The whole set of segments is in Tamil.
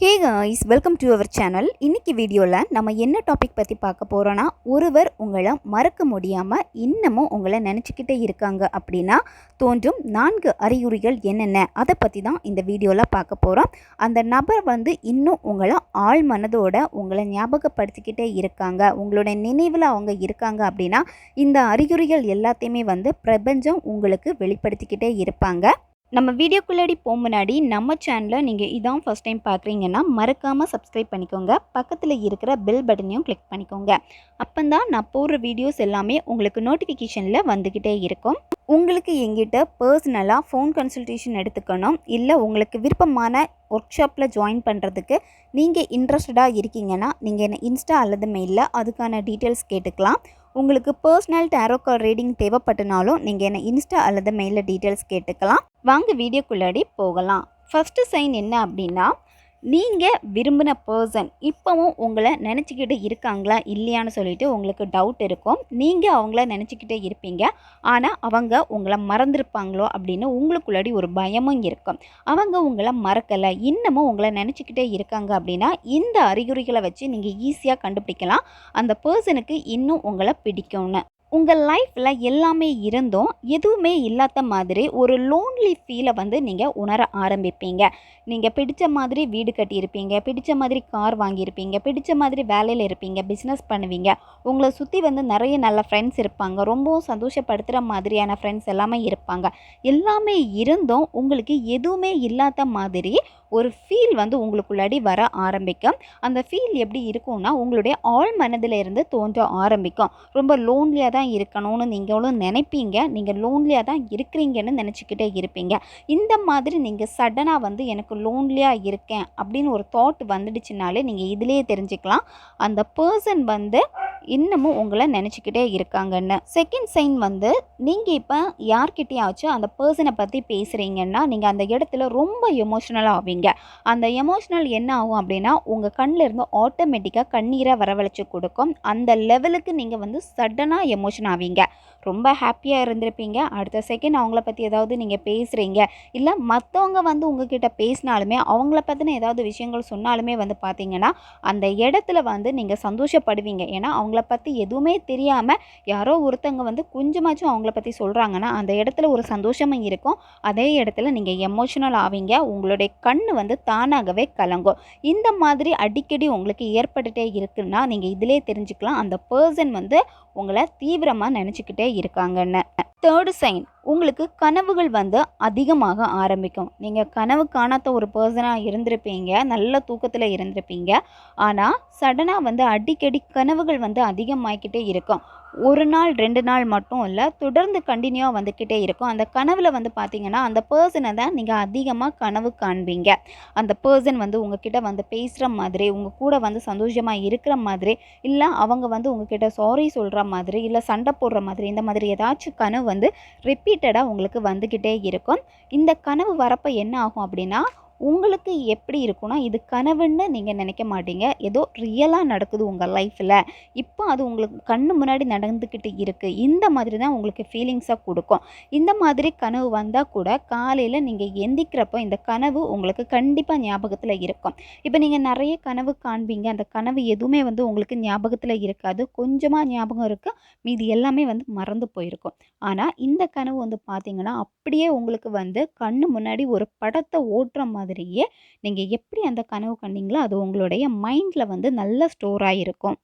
Hey guys welcome to our channel இன்றைக்கி வீடியோவில் நம்ம என்ன டாபிக் பற்றி பார்க்க போகிறோன்னா ஒருவர் உங்களை மறக்க முடியாமல் இன்னமும் உங்களை நினச்சிக்கிட்டே இருக்காங்க அப்படின்னா தோன்றும் நான்கு அறிகுறிகள் என்னென்ன? அதை பற்றி தான் இந்த வீடியோவில் பார்க்க போகிறோம் அந்த நபர் வந்து இன்னும் உங்களை ஆள் மனதோட உங்களை ஞாபகப்படுத்திக்கிட்டே இருக்காங்க. உங்களோட நினைவில் அவங்க இருக்காங்க அப்படின்னா இந்த அறிகுறிகள் எல்லாத்தையுமே வந்து பிரபஞ்சம் உங்களுக்கு வெளிப்படுத்திக்கிட்டே இருப்பாங்க. நம்ம வீடியோக்குள்ளாடி போக முன்னாடி நம்ம சேனலை நீங்கள் இதான் ஃபஸ்ட் டைம் பார்க்குறீங்கன்னா மறக்காமல் சப்ஸ்கிரைப் பண்ணிக்கோங்க. பக்கத்தில் இருக்கிற பெல் பட்டனையும் கிளிக் பண்ணிக்கோங்க. அப்போ தான் நான் போடுற வீடியோஸ் எல்லாமே உங்களுக்கு நோட்டிஃபிகேஷனில் வந்துக்கிட்டே இருக்கும். உங்களுக்கு எங்கிட்ட பர்சனலாக ஃபோன் கன்சல்டேஷன் எடுத்துக்கணும். இல்லை உங்களுக்கு விருப்பமான ஒர்க் ஷாப்பில் ஜாயின் பண்ணுறதுக்கு நீங்கள் இன்ட்ரெஸ்டடாக இருக்கீங்கன்னா நீங்கள் என்ன இன்ஸ்டா அல்லது மெயிலில் அதுக்கான டீட்டெயில்ஸ் கேட்டுக்கலாம். உங்களுக்கு பர்சனல் டேரோ கார்டு ரீடிங் தேவைப்பட்டனாலும் நீங்கள் என்ன இன்ஸ்டா அல்லது மெயிலில் டீட்டெயில்ஸ் கேட்டுக்கலாம். வாங்க வீடியோக்குள்ளாடி போகலாம். ஃபஸ்ட்டு சைன் என்ன அப்படின்னா நீங்கள் விரும்பின பர்சன் இப்போவும் உங்களை நினச்சிக்கிட்டு இருக்காங்களா இல்லையான்னு சொல்லிட்டு உங்களுக்கு டவுட் இருக்கும். நீங்கள் அவங்கள நினச்சிக்கிட்டே இருப்பீங்க. ஆனால் அவங்க உங்களை மறந்துருப்பாங்களோ அப்படின்னு உங்களுக்குள்ளாடி ஒரு பயமும் இருக்கும். அவங்க உங்களை மறக்கலை இன்னமும் உங்களை நினச்சிக்கிட்டே இருக்காங்க அப்படின்னா இந்த அறிகுறிகளை வச்சு நீங்கள் ஈஸியாக கண்டுபிடிக்கலாம். அந்த பர்சனுக்கு இன்னும் உங்களை பிடிக்கும்னு. உங்கள் லைஃப்பில் எல்லாமே இருந்தும் எதுவுமே இல்லாத மாதிரி ஒரு லோன்லி ஃபீலை வந்து நீங்கள் உணர ஆரம்பிப்பீங்க. நீங்கள் பிடித்த மாதிரி வீடு கட்டியிருப்பீங்க பிடித்த மாதிரி கார் வாங்கியிருப்பீங்க பிடித்த மாதிரி வேலையில் இருப்பீங்க பிஸ்னஸ் பண்ணுவீங்க. உங்களை சுற்றி வந்து நிறைய நல்ல ஃப்ரெண்ட்ஸ் இருப்பாங்க. ரொம்பவும் சந்தோஷப்படுத்துகிற மாதிரியான ஃப்ரெண்ட்ஸ் எல்லாமே இருப்பாங்க. எல்லாமே இருந்தும் உங்களுக்கு எதுவுமே இல்லாத மாதிரி ஒரு ஃபீல் வந்து உங்களுக்குள்ளாடி வர ஆரம்பிக்கும். அந்த ஃபீல் எப்படி இருக்கும்னா உங்களுடைய ஆள் மனதில் இருந்து தோன்ற ஆரம்பிக்கும். ரொம்ப லோன்லியாக தான் இருக்கணும்னு நீங்களும் நினைப்பீங்க. நீங்கள் லோன்லியாக தான் இருக்கிறீங்கன்னு நினச்சிக்கிட்டே இருப்பீங்க. இந்த மாதிரி நீங்கள் சடனாக வந்து எனக்கு லோன்லியாக இருக்கேன் அப்படின்னு ஒரு தாட் வந்துடுச்சுனாலே நீங்கள் இதிலேயே தெரிஞ்சுக்கலாம். அந்த பர்சன் வந்து இன்னமும் உங்களை நினச்சிக்கிட்டே இருக்காங்கன்னு. செகண்ட் சைன் வந்து நீங்கள் இப்போ யார்கிட்டேயாச்சும் அந்த பர்சனை பற்றி பேசுகிறீங்கன்னா நீங்கள் அந்த இடத்துல ரொம்ப எமோஷ்னலாக ஆவீங்க. அந்த எமோஷ்னல் என்ன ஆகும் அப்படின்னா உங்கள் கண்ணில் இருந்து ஆட்டோமேட்டிக்காக கண்ணீரை வரவழைச்சி கொடுக்கும். அந்த லெவலுக்கு நீங்கள் வந்து சடனாக எமோஷன் ஆவீங்க. ரொம்ப ஹாப்பியாக இருந்திருப்பீங்க. அடுத்த செகண்ட் அவங்கள பற்றி ஏதாவது நீங்கள் பேசுகிறீங்க இல்லை மற்றவங்க வந்து உங்ககிட்ட பேசினாலுமே அவங்கள பற்றின ஏதாவது விஷயங்கள் சொன்னாலுமே வந்து பார்த்தீங்கன்னா அந்த இடத்துல வந்து நீங்கள் சந்தோஷப்படுவீங்க. ஏன்னா அவங்கள பற்றி எதுவுமே தெரியாமல் யாரோ ஒருத்தங்க வந்து கொஞ்சமாச்சும் அவங்கள பற்றி சொல்கிறாங்கன்னா அந்த இடத்துல ஒரு சந்தோஷமும் இருக்கும். அதே இடத்துல நீங்கள் எமோஷனல் ஆவீங்க. உங்களுடைய கண் வந்து தானாகவே கலங்கும். இந்த மாதிரி அடிக்கடி உங்களுக்கு ஏற்பட்டுட்டே இருக்குன்னா நீங்கள் இதிலே தெரிஞ்சுக்கலாம். அந்த பர்சன் வந்து உங்களை தீவிரமாக நினச்சிக்கிட்டே இருக்காங்கன்னு. தேர்டு சைன் உங்களுக்கு கனவுகள் வந்து அதிகமாக ஆரம்பிக்கும். நீங்கள் கனவு காணாத ஒரு பர்சனாக இருந்திருப்பீங்க நல்ல தூக்கத்தில் இருந்திருப்பீங்க. ஆனால் சடனாக வந்து அடிக்கடி கனவுகள் வந்து அதிகமாகிக்கிட்டே இருக்கும். ஒரு நாள் ரெண்டு நாள் மட்டும் இல்லை தொடர்ந்து கண்டினியூவாக வந்துக்கிட்டே இருக்கும். அந்த கனவில் வந்து பார்த்தீங்கன்னா அந்த பர்சனை தான் நீங்கள் அதிகமாக கனவு காண்பீங்க. அந்த பர்சன் வந்து உங்ககிட்ட வந்து பேசுகிற மாதிரி உங்கள் கூட வந்து சந்தோஷமாக இருக்கிற மாதிரி இல்லை அவங்க வந்து உங்ககிட்ட சாரி சொல்கிற மாதிரி இல்லை சண்டை போடுற மாதிரி இந்த மாதிரி ஏதாச்சும் கனவு வந்து ரிப்பீட்டடாக உங்களுக்கு வந்துக்கிட்டே இருக்கும். இந்த கனவு வரப்போ என்ன ஆகும் அப்படின்னா உங்களுக்கு எப்படி இருக்கும்னா இது கனவுன்னு நீங்கள் நினைக்க மாட்டீங்க. ஏதோ ரியலாக நடக்குது உங்கள் லைஃப்பில் இப்போ அது உங்களுக்கு கண்ணு முன்னாடி நடந்துக்கிட்டு இருக்குது இந்த மாதிரி தான் உங்களுக்கு ஃபீலிங்ஸாக கொடுக்கும். இந்த மாதிரி கனவு வந்தால் கூட காலையில் நீங்கள் எந்திக்கிறப்போ இந்த கனவு உங்களுக்கு கண்டிப்பாக ஞாபகத்தில் இருக்கும். இப்போ நீங்கள் நிறைய கனவு காண்பீங்க. அந்த கனவு எதுவுமே வந்து உங்களுக்கு ஞாபகத்தில் இருக்காது. கொஞ்சமாக ஞாபகம் இருக்குது மீதி எல்லாமே வந்து மறந்து போயிருக்கும். ஆனால் இந்த கனவு வந்து பார்த்தீங்கன்னா அப்படியே உங்களுக்கு வந்து கண்ணு முன்னாடி ஒரு படத்தை ஓட்டுற மாதிரி மாதிரியே நீங்கள் எப்படி அந்த கனவு கண்டீங்களோ அது உங்களுடைய மைண்டில் வந்து நல்லா ஸ்டோர் ஆகிருக்கும்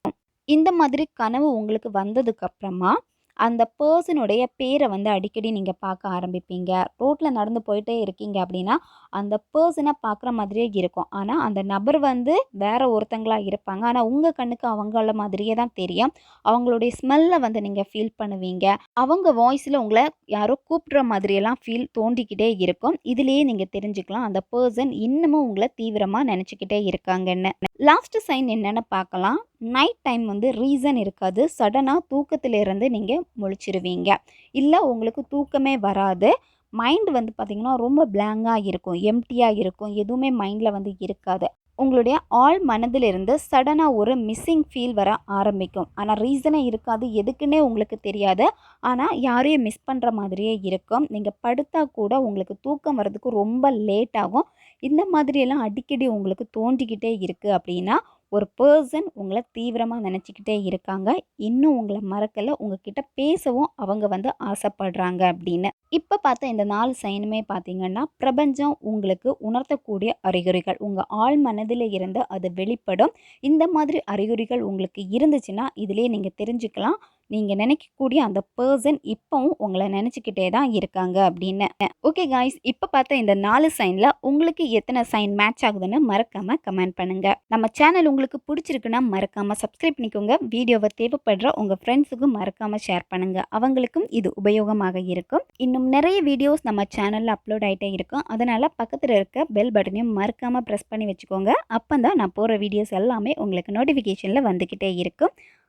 இந்த மாதிரி கனவு உங்களுக்கு வந்ததுக்கப்புறமா அந்த பர்சனுடைய பேரை வந்து அடிக்கடி நீங்கள் பார்க்க ஆரம்பிப்பீங்க. ரோட்டில் நடந்து போயிட்டே இருக்கீங்க அப்படின்னா அந்த பர்சனை பார்க்குற மாதிரியே இருக்கும். ஆனால் அந்த நபர் வந்து வேற ஒருத்தங்களாக இருப்பாங்க. ஆனால் உங்கள் கண்ணுக்கு அவங்கள மாதிரியே தான் தெரியும். அவங்களுடைய ஸ்மெல்லை வந்து நீங்கள் ஃபீல் பண்ணுவீங்க. அவங்க வாய்ஸில் உங்களை யாரோ கூப்பிடுற மாதிரியெல்லாம் ஃபீல் தோண்டிக்கிட்டே இருக்கும். இதுலேயே நீங்கள் தெரிஞ்சுக்கலாம் அந்த பர்சன் இன்னமும் உங்களை தீவிரமாக நினச்சிக்கிட்டே இருக்காங்கன்னு. லாஸ்ட் சைன் என்னென்னு பார்க்கலாம். நைட் டைம் வந்து ரீசன் இருக்காது. சடனாக தூக்கத்திலேருந்து நீங்கள் முழிச்சிருவீங்க. இல்லை உங்களுக்கு தூக்கமே வராது. மைண்ட் வந்து பார்த்திங்கன்னா ரொம்ப பிளாங்காக இருக்கும் எம்டியாக இருக்கும். எதுவுமே மைண்டில் வந்து இருக்காது. உங்களுடைய ஆள் மனதிலிருந்து சடனாக ஒரு மிஸ்ஸிங் ஃபீல் வர ஆரம்பிக்கும். ஆனால் ரீசனே இருக்காது எதுக்குன்னே உங்களுக்கு தெரியாது. ஆனால் யாரையும் மிஸ் பண்ணுற மாதிரியே இருக்கும். நீங்கள் படுத்தா கூட உங்களுக்கு தூக்கம் வர்றதுக்கு ரொம்ப லேட் ஆகும். இந்த மாதிரியெல்லாம் அடிக்கடி உங்களுக்கு தோன்றிக்கிட்டே இருக்குது அப்படின்னா ஒரு பர்சன் உங்களை தீவிரமாக நினச்சிக்கிட்டே இருக்காங்க. இன்னும் உங்களை மறக்கலை. உங்ககிட்ட பேசவும் அவங்க வந்து ஆசைப்படுறாங்க அப்படின்னு. இப்போ பார்த்த இந்த நாலு சைனுமே பார்த்தீங்கன்னா பிரபஞ்சம் உங்களுக்கு உணர்த்தக்கூடிய அறிகுறிகள். உங்கள் ஆழ் மனதில் இருந்து அது வெளிப்படும். இந்த மாதிரி அறிகுறிகள் உங்களுக்கு இருந்துச்சுன்னா இதிலே நீங்கள் தெரிஞ்சுக்கலாம். நீங்கள் நினைக்கக்கூடிய அந்த பர்சன் இப்போவும் உங்களை நினச்சிக்கிட்டே தான் இருக்காங்க அப்படின்னு. ஓகே காய்ஸ் இப்போ பார்த்த இந்த நாலு சைனில் உங்களுக்கு எத்தனை சைன் மேட்ச் ஆகுதுன்னு மறக்காமல் கமெண்ட் பண்ணுங்கள் நம்ம சேனல் உங்களுக்கு பிடிச்சிருக்குன்னா மறக்காமல் சப்ஸ்கிரைப் பண்ணிக்கோங்க. வீடியோவை தேவைப்படுற உங்கள் ஃப்ரெண்ட்ஸுக்கும் மறக்காமல் ஷேர் பண்ணுங்கள் அவங்களுக்கும் இது உபயோகமாக இருக்கும். இன்னும் நிறைய வீடியோஸ் நம்ம சேனலில் அப்லோட் ஆகிட்டே இருக்கும். அதனால் பக்கத்தில் இருக்க பெல் பட்டனையும் மறக்காமல் ப்ரெஸ் பண்ணி வச்சுக்கோங்க. அப்போ தான் நான் போகிற வீடியோஸ் எல்லாமே உங்களுக்கு நோட்டிஃபிகேஷனில் வந்துக்கிட்டே இருக்கும்.